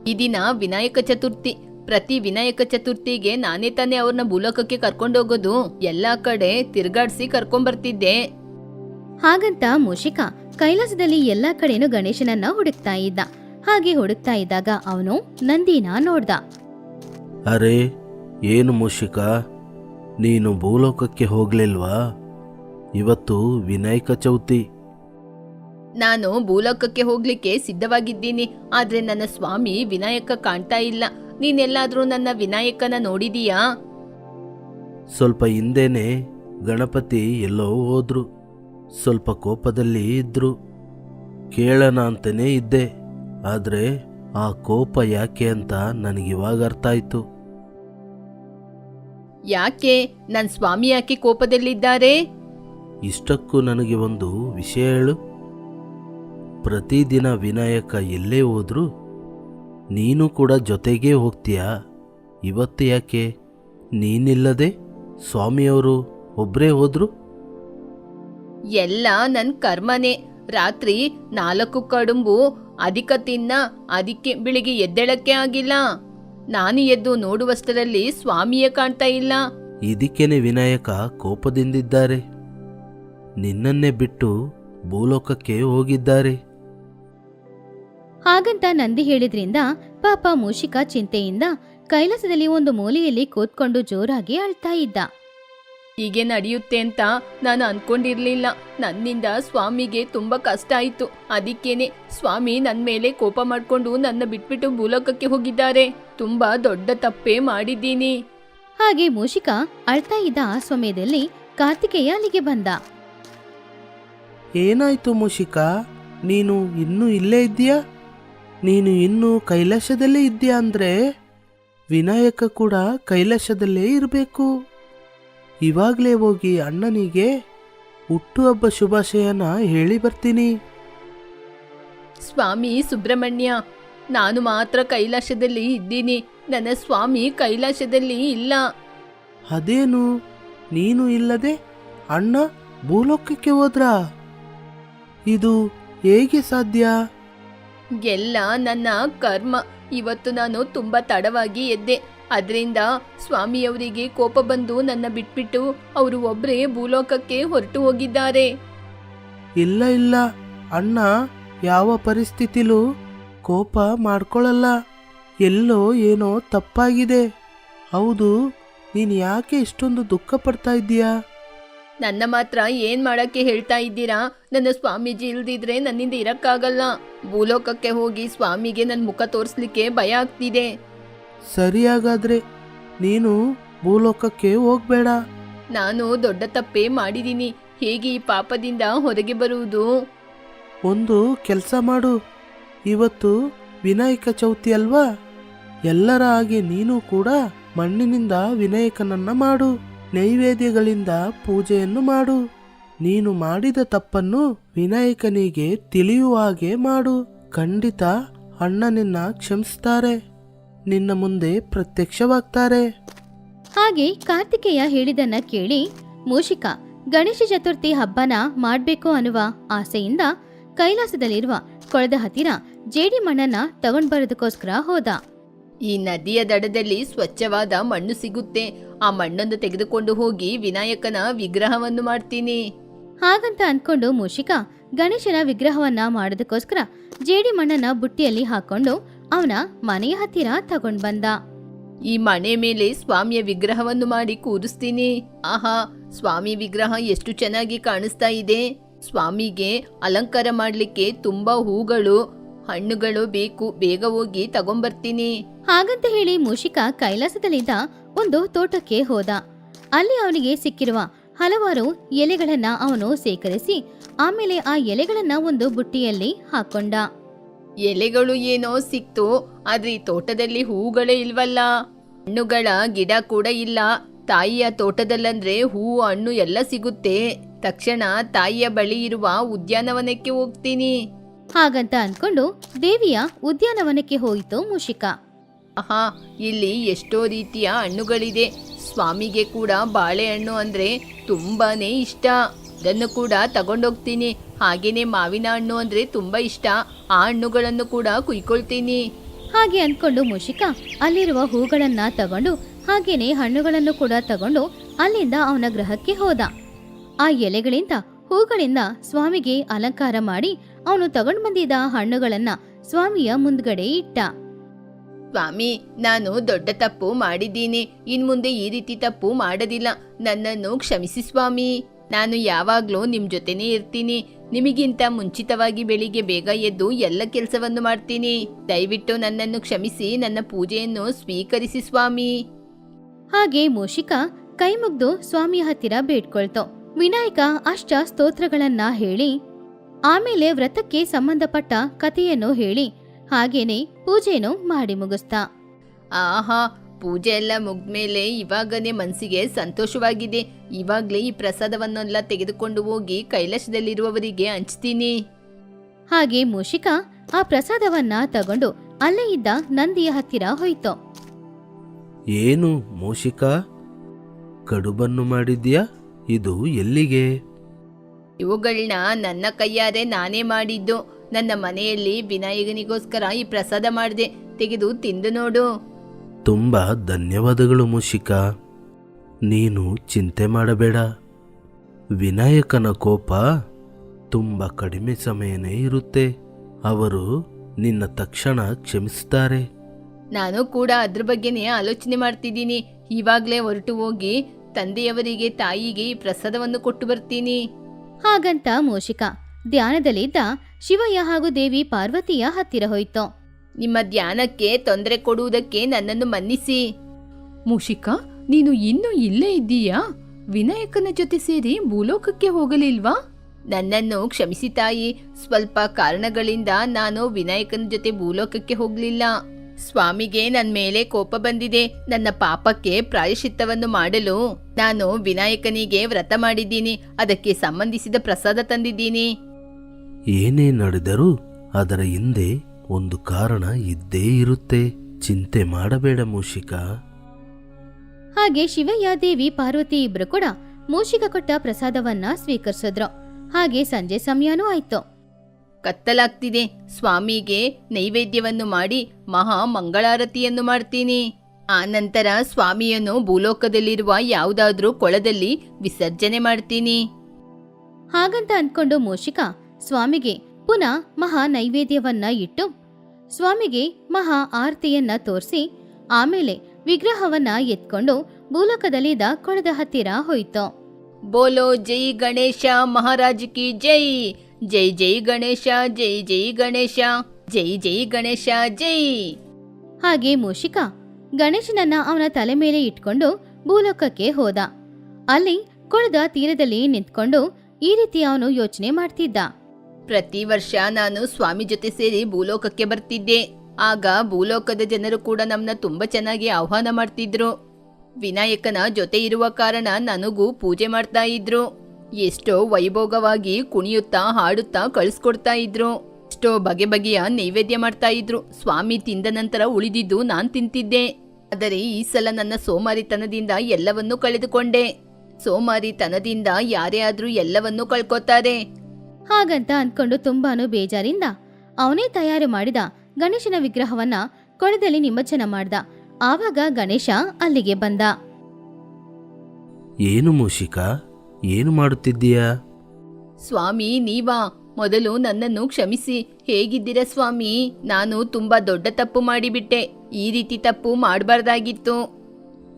ಈ ದಿನ ವಿನಾಯಕ ಚತುರ್ಥಿ ಪ್ರತಿ ವಿನಾಯಕ ಚತುರ್ಥಿಗೆ ನಾನೇ ತಾನೇ ಅವ್ರನ್ನ ಭೂಲೋಕಕ್ಕೆ ಕರ್ಕೊಂಡೋಗೋದು ಎಲ್ಲಾ ಕಡೆ ತಿರ್ಗಾಡ್ಸಿ ಕರ್ಕೊಂಬರ್ತಿದ್ದೆ. ಹಾಗಂತ ಮೂಷಿಕ ಕೈಲಾಸದಲ್ಲಿ ಎಲ್ಲಾ ಕಡೆನೂ ಗಣೇಶನನ್ನ ಹುಡುಕ್ತಾ ಇದ್ದ. ಹಾಗೆ ಹುಡುಕ್ತಾ ಇದ್ದಾಗ ಅವನು ನಂದಿನ ನೋಡ್ದ. ಅರೆ ಏನು ಮೂಷಿಕ? ನೀನು ಭೂಲೋಕಕ್ಕೆ ಹೋಗ್ಲಿಲ್ವಾ? ಇವತ್ತು ವಿನಾಯಕ ಚೌತಿ. ನಾನು ಭೂಲೋಕಕ್ಕೆ ಹೋಗ್ಲಿಕ್ಕೆ ಸಿದ್ಧವಾಗಿದ್ದೀನಿ ಆದ್ರೆ ನನ್ನ ಸ್ವಾಮಿ ವಿನಾಯಕ ಕಾಣ್ತಾ ಇಲ್ಲ. ನೀನೆಲ್ಲಾದ್ರೂ ನನ್ನ ವಿನಾಯಕನ ನೋಡಿದೀಯಾ? ಸ್ವಲ್ಪ ಹಿಂದೆನೆ ಗಣಪತಿ ಎಲ್ಲೋ ಹೋದ್ರು. ಸ್ವಲ್ಪ ಕೋಪದಲ್ಲಿ ಇದ್ರು. ಕೇಳೋಣ ಅಂತಲೇ ಇದ್ದೆ ಆದರೆ ಆ ಕೋಪ ಯಾಕೆ ಅಂತ ನನಗಿವಾಗ ಅರ್ಥ ಆಯ್ತು ಯಾಕೆ ನನ್ನ ಸ್ವಾಮಿ ಯಾಕೆ ಕೋಪದಲ್ಲಿದ್ದಾರೆ? ಇಷ್ಟಕ್ಕೂ ನನಗೆ ಒಂದು ವಿಷಯ ಹೇಳು. ಪ್ರತಿದಿನ ವಿನಾಯಕ ಎಲ್ಲೇ ಹೋದರೂ ನೀನು ಕೂಡ ಜೊತೆಗೇ ಹೋಗ್ತೀಯಾ? ಇವತ್ತು ಯಾಕೆ? ನೀನಿಲ್ಲದೆ ಸ್ವಾಮಿಯವರು ಒಬ್ಬರೇ ಹೋದ್ರು? ಎಲ್ಲ ನನ್ನ ಕರ್ಮನೆ. ರಾತ್ರಿ ನಾಲ್ಕು ಕಡುಂಬು ಅಧಿಕ ತಿನ್ನ ಅದಕ್ಕೆ ಬೆಳಿಗ್ಗೆ ಎದ್ದೇಳಕ್ಕೆ ಆಗಿಲ್ಲ. ನಾನು ಎದ್ದು ನೋಡುವಷ್ಟರಲ್ಲಿ ಸ್ವಾಮಿಯೇ ಕಾಣ್ತಾ ಇಲ್ಲ. ಇದಕ್ಕೇನೆ ವಿನಾಯಕ ಕೋಪದಿಂದಿದ್ದಾರೆ. ನಿನ್ನನ್ನೇ ಬಿಟ್ಟು ಭೂಲೋಕಕ್ಕೆ ಹೋಗಿದ್ದಾರೆ. ಹಾಗಂತ ನಂದಿ ಹೇಳಿದ್ರಿಂದ ಪಾಪ ಮೂಷಿಕ ಚಿಂತೆಯಿಂದ ಕೈಲಾಸದಲ್ಲಿ ಒಂದು ಮೂಲೆಯಲ್ಲಿ ಕೂತ್ಕೊಂಡು ಜೋರಾಗಿ ಅಳ್ತಾ ಇದ್ದ. ಹೀಗೆ ನಡೆಯುತ್ತೆ ಅಂತ ನಾನು ಅನ್ಕೊಂಡಿರ್ಲಿಲ್ಲ. ನನ್ನಿಂದ ಸ್ವಾಮಿಗೆ ತುಂಬಾ ಕಷ್ಟ ಆಯ್ತು. ಅದಕ್ಕೇನೆ ಸ್ವಾಮಿ ನನ್ನ ಮೇಲೆ ಕೋಪ ಮಾಡ್ಕೊಂಡು ನನ್ನ ಬಿಟ್ಬಿಟ್ಟು ಭೂಲೋಕಕ್ಕೆ ಹೋಗಿದ್ದಾರೆ. ತುಂಬಾ ದೊಡ್ಡ ತಪ್ಪೇ ಮಾಡಿದ್ದೀನಿ. ಹಾಗೆ ಮೂಷಿಕ ಅಳ್ತಾ ಇದ್ದ ಆ ಸಮಯದಲ್ಲಿ ಕಾರ್ತಿಕೇಯ ಅಲ್ಲಿಗೆ ಬಂದ. ಏನಾಯ್ತು ಮೂಷಿಕ? ನೀನು ಇನ್ನೂ ಇಲ್ಲೇ ಇದ್ದೀಯಾ? ನೀನು ಇನ್ನೂ ಕೈಲಾಸದಲ್ಲೇ ಇದ್ದೀಯಾ ಅಂದ್ರೆ ವಿನಾಯಕ ಕೂಡ ಕೈಲಾಸದಲ್ಲೇ ಇರಬೇಕು. ಇವಾಗಲೇ ಹೋಗಿ ಅಣ್ಣನಿಗೆ ಹುಟ್ಟುಹಬ್ಬ ಶುಭಾಶಯನ ಹೇಳಿ ಬರ್ತೀನಿ. ಸ್ವಾಮಿ ಸುಬ್ರಹ್ಮಣ್ಯ ನಾನು ಮಾತ್ರ ಕೈಲಾಸದಲ್ಲಿ ಇದ್ದೀನಿ. ನನ್ನ ಸ್ವಾಮಿ ಕೈಲಾಸದಲ್ಲಿ ಇಲ್ಲ. ಅದೇನು? ನೀನು ಇಲ್ಲದೆ ಅಣ್ಣ ಭೂಲೋಕಕ್ಕೆ ಹೋದ್ರಾ? ಇದು ಹೇಗೆ ಸಾಧ್ಯ? ಎಲ್ಲ ನನ್ನ ಕರ್ಮ. ಇವತ್ತು ನಾನು ತುಂಬಾ ತಡವಾಗಿ ಎದ್ದೆ. ಅದರಿಂದ ಸ್ವಾಮಿಯವರಿಗೆ ಕೋಪ ಬಂದು ನನ್ನ ಬಿಟ್ಬಿಟ್ಟು ಅವರು ಒಬ್ಬರೇ ಭೂಲೋಕಕ್ಕೆ ಹೊರಟು ಹೋಗಿದ್ದಾರೆ. ಇಲ್ಲ ಇಲ್ಲ. ಅಣ್ಣ ಯಾವ ಪರಿಸ್ಥಿತಿಲೂ ಕೋಪ ಮಾಡ್ಕೊಳ್ಳಲ್ಲ ಎಲ್ಲೋ ಏನೋ ತಪ್ಪಾಗಿದೆ. ಹೌದು ನೀನು ಯಾಕೆ ಇಷ್ಟೊಂದು ದುಃಖ ಪಡ್ತಾ ಇದ್ದೀಯಾ? ನನ್ನ ಮಾತ್ರ ಏನ್ ಮಾಡಕ್ಕೆ ಹೇಳ್ತಾ ಇದ್ದೀರಾ? ನನ್ನ ಸ್ವಾಮೀಜಿ ಇಲ್ದಿದ್ರೆ ನನ್ನಿಂದ ಇರಕ್ಕಾಗಲ್ಲ. ಭೂಲೋಕಕ್ಕೆ ಹೋಗಿ ಸ್ವಾಮಿಗೆ ನನ್ನ ಮುಖ ತೋರಿಸ್ಲಿಕ್ಕೆ ಭಯ ಆಗ್ತಿದೆ. ಸರಿಯಾಗಾದ್ರೆ ನೀನು ಭೂಲೋಕಕ್ಕೆ ಹೋಗ್ಬೇಡ. ನಾನು ದೊಡ್ಡ ತಪ್ಪೇ ಮಾಡಿದ್ದೀನಿ ಹೇಗೆ ಈ ಪಾಪದಿಂದ ಹೊರಗೆ ಬರುವುದು? ಒಂದು ಕೆಲಸ ಮಾಡು. ಇವತ್ತು ವಿನಾಯಕ ಚೌತಿ ಅಲ್ವಾ? ಎಲ್ಲರ ಹಾಗೆ ನೀನು ಕೂಡ ಮಣ್ಣಿನಿಂದ ವಿನಾಯಕನನ್ನ ಮಾಡು. ನೈವೇದ್ಯಗಳಿಂದ ಪೂಜೆಯನ್ನು ಮಾಡು. ನೀನು ಮಾಡಿದ ತಪ್ಪನ್ನು ವಿನಾಯಕನಿಗೆ ತಿಳಿಯುವ ಹಾಗೆ ಮಾಡು. ಖಂಡಿತ ಅಣ್ಣ ನಿನ್ನ ಕ್ಷಮಿಸ್ತಾರೆ. ನಿನ್ನ ಮುಂದೆ ಪ್ರತ್ಯಕ್ಷವಾಗ್ತಾರೆ. ಹಾಗೆ ಕಾರ್ತಿಕೇಯ ಹೇಳಿದನ್ನ ಕೇಳಿ ಮೂಷಿಕ ಗಣೇಶ ಚತುರ್ಥಿ ಹಬ್ಬನ ಮಾಡ್ಬೇಕು ಅನ್ನುವ ಆಸೆಯಿಂದ ಕೈಲಾಸದಲ್ಲಿರುವ ಕೊಳದ ಹತ್ತಿರ ಜೇಡಿ ಮಣ್ಣನ್ನ ತಗೊಂಡ್ ಬರೋದಕ್ಕೋಸ್ಕರ ಹೋದ. ಈ ನದಿಯ ದಡದಲ್ಲಿ ಸ್ವಚ್ಛವಾದ ಮಣ್ಣು ಸಿಗುತ್ತೆ. ಆ ಮಣ್ಣನ್ನು ತೆಗೆದುಕೊಂಡು ಹೋಗಿ ವಿನಾಯಕನ ವಿಗ್ರಹವನ್ನು ಮಾಡ್ತೀನಿ. ಹಾಗಂತ ಅನ್ಕೊಂಡು ಮೂಷಿಕ ಗಣೇಶನ ವಿಗ್ರಹವನ್ನ ಮಾಡೋದಕ್ಕೋಸ್ಕರ ಜೇಡಿ ಮಣ್ಣನ್ನ ಬುಟ್ಟಿಯಲ್ಲಿ ಹಾಕೊಂಡು ಅವನ ಮನೆಯ ಹತ್ತಿರ ತಗೊಂಡ್ ಬಂದ. ಈ ಮನೆ ಮೇಲೆ ಸ್ವಾಮಿಯ ವಿಗ್ರಹವನ್ನು ಮಾಡಿ ಕೂರಿಸ್ತೀನಿ. ಆಹಾ ಸ್ವಾಮಿ ವಿಗ್ರಹ ಎಷ್ಟು ಚೆನ್ನಾಗಿ ಕಾಣಿಸ್ತಾ ಇದೆ. ಸ್ವಾಮಿಗೆ ಅಲಂಕಾರ ಮಾಡ್ಲಿಕ್ಕೆ ತುಂಬಾ ಹೂಗಳು ಹಣ್ಣುಗಳು ಬೇಕು ಬೇಗ ಹೋಗಿ ತಗೊಂಬರ್ತೀನಿ. ಹಾಗಂತ ಹೇಳಿ ಮೂಷಿಕ ಕೈಲಾಸದಲ್ಲಿದ್ದ ಒಂದು ತೋಟಕ್ಕೆ ಹೋದ. ಅಲ್ಲಿ ಅವನಿಗೆ ಸಿಕ್ಕಿರುವ ಹಲವಾರು ಎಲೆಗಳನ್ನ ಅವನು ಸೇಕರಿಸಿ ಆಮೇಲೆ ಆ ಎಲೆಗಳನ್ನ ಒಂದು ಬುಟ್ಟಿಯಲ್ಲಿ ಹಾಕೊಂಡ. ಎಲೆಗಳು ಏನೋ ಸಿಕ್ತು ಆದ್ರೆ ಈ ತೋಟದಲ್ಲಿ ಹೂಗಳೇ ಇಲ್ವಲ್ಲ? ಹಣ್ಣುಗಳ ಗಿಡ ಕೂಡ ಇಲ್ಲ. ತಾಯಿಯ ತೋಟದಲ್ಲಂದ್ರೆ ಹೂವು ಹಣ್ಣು ಎಲ್ಲ ಸಿಗುತ್ತೆ. ತಕ್ಷಣ ತಾಯಿಯ ಬಳಿ ಇರುವ ಉದ್ಯಾನವನಕ್ಕೆ ಹೋಗ್ತೀನಿ. ಹಾಗಂತ ಅನ್ಕೊಂಡು ದೇವಿಯ ಉದ್ಯಾನವನಕ್ಕೆ ಹೋಯಿತು ಮುಷಿಕ. ಆಹಾ ಇಲ್ಲಿ ಎಷ್ಟೋ ರೀತಿಯ ಹಣ್ಣುಗಳಿದೆ. ಸ್ವಾಮಿಗೆ ಕೂಡ ಬಾಳೆಹಣ್ಣು ಅಂದ್ರೆ ತುಂಬಾನೇ ಇಷ್ಟ. ಅದನ್ನು ಕೂಡ ತಗೊಂಡೋಗ್ತೀನಿ. ಹಾಗೇನೆ ಮಾವಿನ ಹಣ್ಣು ಅಂದ್ರೆ ತುಂಬಾ ಇಷ್ಟ. ಆ ಹಣ್ಣುಗಳನ್ನು ಕೂಡ ಕುಯ್ಕೊಳ್ತೀನಿ. ಹಾಗೆ ಅನ್ಕೊಂಡು ಮುಷಿಕಾ ಅಲ್ಲಿರುವ ಹೂಗಳನ್ನ ತಗೊಂಡು ಹಾಗೇನೆ ಹಣ್ಣುಗಳನ್ನು ಕೂಡ ತಗೊಂಡು ಅಲ್ಲಿಂದ ಅವನ ಗ್ರಹಕ್ಕೆ ಹೋದ. ಆ ಎಲೆಗಳಿಂದ ಹೂಗಳಿಂದ ಸ್ವಾಮಿಗೆ ಅಲಂಕಾರ ಮಾಡಿ ಅವನು ತಗೊಂಡು ಬಂದಿದ್ದ ಹಣ್ಣುಗಳನ್ನ ಸ್ವಾಮಿಯ ಮುಂದ್ಗಡೆ ಇಟ್ಟ. ಸ್ವಾಮಿ ನಾನು ದೊಡ್ಡ ತಪ್ಪು ಮಾಡಿದ್ದೀನಿ. ಇನ್ ಮುಂದೆ ಈ ರೀತಿ ತಪ್ಪು ಮಾಡೋದಿಲ್ಲ. ನನ್ನನ್ನು ಕ್ಷಮಿಸಿ ಸ್ವಾಮಿ. ನಾನು ಯಾವಾಗ್ಲೂ ನಿಮ್ ಜೊತೆನೇ ಇರ್ತೀನಿ. ನಿಮಗಿಂತ ಮುಂಚಿತವಾಗಿ ಬೆಳಿಗ್ಗೆ ಬೇಗ ಎದ್ದು ಎಲ್ಲ ಕೆಲಸವನ್ನು ಮಾಡ್ತೀನಿ. ದಯವಿಟ್ಟು ನನ್ನನ್ನು ಕ್ಷಮಿಸಿ ನನ್ನ ಪೂಜೆಯನ್ನು ಸ್ವೀಕರಿಸಿ ಸ್ವಾಮಿ. ಹಾಗೆ ಮೂಷಿಕ ಕೈ ಮುಗ್ದು ಸ್ವಾಮಿಯ ಹತ್ತಿರ ಬೇಡ್ಕೊಳ್ತು. ವಿನಾಯಕ ಅಷ್ಟ ಸ್ತೋತ್ರಗಳನ್ನ ಹೇಳಿ ಆಮೇಲೆ ವ್ರತಕ್ಕೆ ಸಂಬಂಧಪಟ್ಟ ಕಥೆಯನ್ನು ಹೇಳಿ ಹಾಗೇನೆ ಪೂಜೆಯನ್ನು ಮಾಡಿ ಮುಗಿಸ್ತಾ. ಆಹಾ ಪೂಜೆ ಎಲ್ಲ ಮುಗ್ದ್ಮೇಲೆ ಇವಾಗನೇ ಮನಸ್ಸಿಗೆ ಸಂತೋಷವಾಗಿದೆ. ಇವಾಗ್ಲೇ ಈ ಪ್ರಸಾದವನ್ನೆಲ್ಲ ತೆಗೆದುಕೊಂಡು ಹೋಗಿ ಕೈಲಾಸದಲ್ಲಿರುವವರಿಗೆ ಹಂಚ್ತೀನಿ. ಹಾಗೆ ಮೂಷಿಕ ಆ ಪ್ರಸಾದವನ್ನ ತಗೊಂಡು ಅಲ್ಲೇ ಇದ್ದ ನಂದಿಯ ಹತ್ತಿರ ಹೋಯ್ತು. ಏನು ಮೂಷಿಕ? ಕಡುಬನ್ನು ಮಾಡಿದ್ಯಾ? ಇದು ಎಲ್ಲಿಗೆ? ಇವುಗಳನ್ನ ನನ್ನ ಕೈಯಾರೆ ನಾನೇ ಮಾಡಿದ್ದು. ನನ್ನ ಮನೆಯಲ್ಲಿ ವಿನಾಯಕನಿಗೋಸ್ಕರ ಈ ಪ್ರಸಾದ ಮಾಡಿದೆ. ತೆಗೆದು ತಿಂದು ನೋಡು. ತುಂಬ ಧನ್ಯವಾದಗಳು ಮೂಷಿಕ. ನೀನು ಚಿಂತೆ ಮಾಡಬೇಡ. ವಿನಾಯಕನ ಕೋಪ ತುಂಬ ಕಡಿಮೆ ಸಮಯನೇ ಇರುತ್ತೆ. ಅವರು ನಿನ್ನ ತಕ್ಷಣ ಕ್ಷಮಿಸ್ತಾರೆ. ನಾನು ಕೂಡ ಅದ್ರ ಬಗ್ಗೆನೇ ಆಲೋಚನೆ ಮಾಡ್ತಿದ್ದೀನಿ. ಇವಾಗ್ಲೇ ಹೊರಟು ಹೋಗಿ ತಂದೆಯವರಿಗೆ ತಾಯಿಗೆ ಈ ಪ್ರಸಾದವನ್ನು ಕೊಟ್ಟು ಬರ್ತೀನಿ. ಹಾಗಂತ ಮೂಷಿಕ ಧ್ಯಾನದಲ್ಲಿದ್ದ ಶಿವಯ್ಯ ಹಾಗೂ ದೇವಿ ಪಾರ್ವತಿಯ ಹತ್ತಿರ ಹೋಯ್ತು. ನಿಮ್ಮ ಧ್ಯಾನಕ್ಕೆ ತೊಂದರೆ ಕೊಡುವುದಕ್ಕೆ ನನ್ನನ್ನು ಮನ್ನಿಸಿ. ಮುಷಿಕಾ ನೀನು ಇನ್ನೂ ಇಲ್ಲೇ ಇದ್ದೀಯಾ? ವಿನಾಯಕನ ಜೊತೆ ಸೇರಿ ಭೂಲೋಕಕ್ಕೆ ಹೋಗಲಿಲ್ವಾ? ನನ್ನನ್ನು ಕ್ಷಮಿಸಿ ತಾಯಿ. ಸ್ವಲ್ಪ ಕಾರಣಗಳಿಂದ ನಾನು ವಿನಾಯಕನ ಜೊತೆ ಭೂಲೋಕಕ್ಕೆ ಹೋಗಲಿಲ್ಲ. ಸ್ವಾಮಿಗೆ ನನ್ನ ಮೇಲೆ ಕೋಪ ಬಂದಿದೆ. ನನ್ನ ಪಾಪಕ್ಕೆ ಪ್ರಾಯಶ್ಚಿತ್ತವನ್ನು ಮಾಡಲು ನಾನು ವಿನಾಯಕನಿಗೆ ವ್ರತ ಮಾಡಿದ್ದೀನಿ. ಅದಕ್ಕೆ ಸಂಬಂಧಿಸಿದ ಪ್ರಸಾದ ತಂದಿದ್ದೀನಿ. ಏನೇ ನಡೆದರೂ ಅದರ ಹಿಂದೆ ಒಂದು ಕಾರಣ ಇದ್ದೇ ಇರುತ್ತೆ. ಚಿಂತೆ ಮಾಡಬೇಡ ಮೂಷಿಕ. ಹಾಗೆ ಶಿವಯ್ಯ ದೇವಿ ಪಾರ್ವತಿ ಇಬ್ರು ಕೂಡ ಮೂಷಿಕ ಕೊಟ್ಟ ಪ್ರಸಾದವನ್ನ ಸ್ವೀಕರಿಸಿದ್ರು. ಹಾಗೆ ಸಂಜೆ ಸಮಯನೂ ಆಯ್ತು. ಕತ್ತಲಾಗ್ತಿದೆ. ಸ್ವಾಮಿಗೆ ನೈವೇದ್ಯವನ್ನು ಮಾಡಿ ಮಹಾ ಮಂಗಳಾರತಿಯನ್ನು ಮಾಡ್ತೀನಿ. ಆ ನಂತರ ಸ್ವಾಮಿಯನ್ನು ಭೂಲೋಕದಲ್ಲಿರುವ ಯಾವುದಾದ್ರೂ ಕೊಳದಲ್ಲಿ ವಿಸರ್ಜನೆ ಮಾಡ್ತೀನಿ. ಹಾಗಂತ ಅಂದ್ಕೊಂಡು ಮೂಷಿಕ ಸ್ವಾಮಿಗೆ ಪುನಃ ಮಹಾ ನೈವೇದ್ಯವನ್ನ ಇಟ್ಟು ಸ್ವಾಮಿಗೆ ಮಹಾ ಆರ್ತಿಯನ್ನ ತೋರಿಸಿ ಆಮೇಲೆ ವಿಗ್ರಹವನ್ನ ಎತ್ಕೊಂಡು ಭೂಲೋಕದಲ್ಲಿದ್ದ ಕೊಳದ ಹತ್ತಿರ ಹೋಯ್ತು. ಬೋಲೋ ಜೈ ಗಣೇಶ ಮಹಾರಾಜ್ ಕಿ ಜೈ. ಜೈ ಜೈ ಗಣೇಶ ಜೈ ಜೈ ಗಣೇಶ ಜೈ ಜೈ ಗಣೇಶ ಜೈ. ಹಾಗೆ ಮೂಷಿಕ ಗಣೇಶನನ್ನ ಅವನ ತಲೆ ಮೇಲೆ ಇಟ್ಕೊಂಡು ಭೂಲೋಕಕ್ಕೆ ಹೋದ. ಅಲ್ಲಿ ಕೊಳದ ತೀರದಲ್ಲಿ ನಿಂತ್ಕೊಂಡು ಈ ರೀತಿ ಅವನು ಯೋಚನೆ ಮಾಡ್ತಿದ್ದ. ಪ್ರತಿ ವರ್ಷ ನಾನು ಸ್ವಾಮಿ ಜೊತೆ ಸೇರಿ ಭೂಲೋಕಕ್ಕೆ ಬರ್ತಿದ್ದೆ. ಆಗ ಭೂಲೋಕದ ಜನರು ಕೂಡ ನಮ್ಮನ್ನ ತುಂಬಾ ಚೆನ್ನಾಗಿ ಆಹ್ವಾನ ಮಾಡ್ತಿದ್ರು. ವಿನಾಯಕನ ಜೊತೆ ಇರುವ ಕಾರಣ ನನಗೂ ಪೂಜೆ ಮಾಡ್ತಾ ಇದ್ರು. ಎಷ್ಟೋ ವೈಭೋಗವಾಗಿ ಕುಣಿಯುತ್ತಾ ಹಾಡುತ್ತಾ ಕಳಿಸ್ಕೊಡ್ತಾ ಇದ್ರು. ಎಷ್ಟೋ ಬಗೆ ಬಗೆಯ ನೈವೇದ್ಯ ಮಾಡ್ತಾ ಇದ್ರು. ಸ್ವಾಮಿ ತಿಂದ ನಂತರ ಉಳಿದಿದ್ದು ನಾನ್ ತಿಂತಿದ್ದೆ. ಆದರೆ ಈ ಸಲ ನನ್ನ ಸೋಮಾರಿತನದಿಂದ ಎಲ್ಲವನ್ನೂ ಕಳೆದುಕೊಂಡೆ. ಸೋಮಾರಿತನದಿಂದ ಯಾರೇ ಆದ್ರೂ ಎಲ್ಲವನ್ನೂ ಕಳ್ಕೊತಾರೆ. ಹಾಗಂತ ಅಂದ್ಕೊಂಡು ತುಂಬಾನು ಬೇಜಾರಿಂದ ಅವನೇ ತಯಾರು ಮಾಡಿದ ಗಣೇಶನ ವಿಗ್ರಹವನ್ನ ಕೊಳದಲ್ಲಿ ನಿಮಜ್ಜನ ಮಾಡ್ದ. ಆವಾಗ ಗಣೇಶ ಅಲ್ಲಿಗೆ ಬಂದ. ಏನು ಮೂಷಿಕ? ಏನು ಮಾಡುತ್ತಿದ್ದೀಯಾ? ಸ್ವಾಮಿ ನೀವಾ? ಮೊದಲು ನನ್ನನ್ನು ಕ್ಷಮಿಸಿ. ಹೇಗಿದ್ದೀರ ಸ್ವಾಮಿ? ನಾನು ತುಂಬಾ ದೊಡ್ಡ ತಪ್ಪು ಮಾಡಿಬಿಟ್ಟೆ. ಈ ರೀತಿ ತಪ್ಪು ಮಾಡಬಾರ್ದಾಗಿತ್ತು.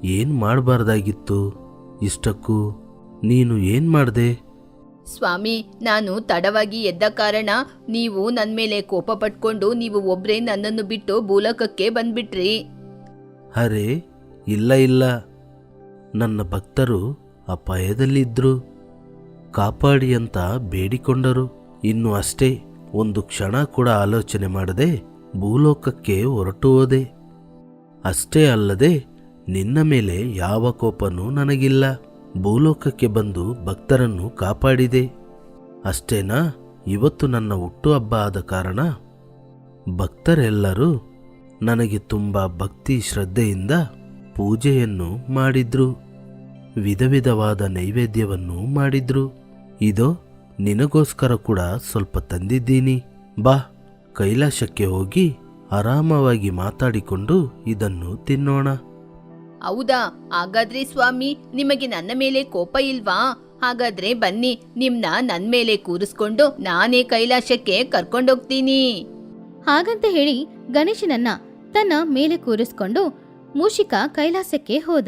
ಏನ್ ಮಾಡಬಾರ್ದಾಗಿತ್ತು? ಇಷ್ಟಕ್ಕೂ ನೀನು ಏನ್ ಮಾಡ್ದೆ? ಸ್ವಾಮಿ, ನಾನು ತಡವಾಗಿ ಎದ್ದ ಕಾರಣ ನೀವು ನನ್ನ ಮೇಲೆ ಕೋಪ ಪಟ್ಕೊಂಡು ನೀವು ಒಬ್ರೇ ನನ್ನನ್ನು ಬಿಟ್ಟು ಭೂಲೋಕಕ್ಕೆ ಬಂದ್ಬಿಟ್ರಿ. ಅರೆ, ಇಲ್ಲ ಇಲ್ಲ. ನನ್ನ ಭಕ್ತರು ಅಪಾಯದಲ್ಲಿದ್ರು. ಕಾಪಾಡಿ ಅಂತ ಬೇಡಿಕೊಂಡರು. ಇನ್ನು ಅಷ್ಟೇ, ಒಂದು ಕ್ಷಣ ಕೂಡ ಆಲೋಚನೆ ಮಾಡದೆ ಭೂಲೋಕಕ್ಕೆ ಹೊರಟು ಅಷ್ಟೇ ಅಲ್ಲದೆ, ನಿನ್ನ ಮೇಲೆ ಯಾವ ಕೋಪನೂ ನನಗಿಲ್ಲ. ಭೂಲೋಕಕ್ಕೆ ಬಂದು ಭಕ್ತರನ್ನು ಕಾಪಾಡಿದೆ. ಅಷ್ಟೇನಾ? ಇವತ್ತು ನನ್ನ ಹುಟ್ಟುಹಬ್ಬ ಆದ ಕಾರಣ ಭಕ್ತರೆಲ್ಲರೂ ನನಗೆ ತುಂಬ ಭಕ್ತಿ ಶ್ರದ್ಧೆಯಿಂದ ಪೂಜೆಯನ್ನು ಮಾಡಿದ್ರು. ವಿಧ ವಿಧವಾದ ನೈವೇದ್ಯವನ್ನು ಮಾಡಿದ್ರು. ಇದೋ, ನಿನಗೋಸ್ಕರ ಕೂಡ ಸ್ವಲ್ಪ ತಂದಿದ್ದೀನಿ. ಬಾ ಕೈಲಾಸಕ್ಕೆ ಹೋಗಿ ಆರಾಮವಾಗಿ ಮಾತಾಡಿಕೊಂಡು ಇದನ್ನು ತಿನ್ನೋಣ. ಹೌದಾ? ಹಾಗಾದ್ರೆ ಸ್ವಾಮಿ, ನಿಮಗೆ ನನ್ನ ಮೇಲೆ ಕೋಪ ಇಲ್ವಾ? ಹಾಗಾದ್ರೆ ಬನ್ನಿ, ನಿಮ್ನ ನನ್ ಮೇಲೆ ಕೂರಿಸ್ಕೊಂಡು ನಾನೇ ಕೈಲಾಸಕ್ಕೆ ಕರ್ಕೊಂಡೋಗ್ತೀನಿ. ಹಾಗಂತ ಹೇಳಿ ಗಣೇಶನನ್ನ ತನ್ನ ಮೇಲೆ ಕೂರಿಸ್ಕೊಂಡು ಮೂಷಿಕ ಕೈಲಾಸಕ್ಕೆ ಹೋದ.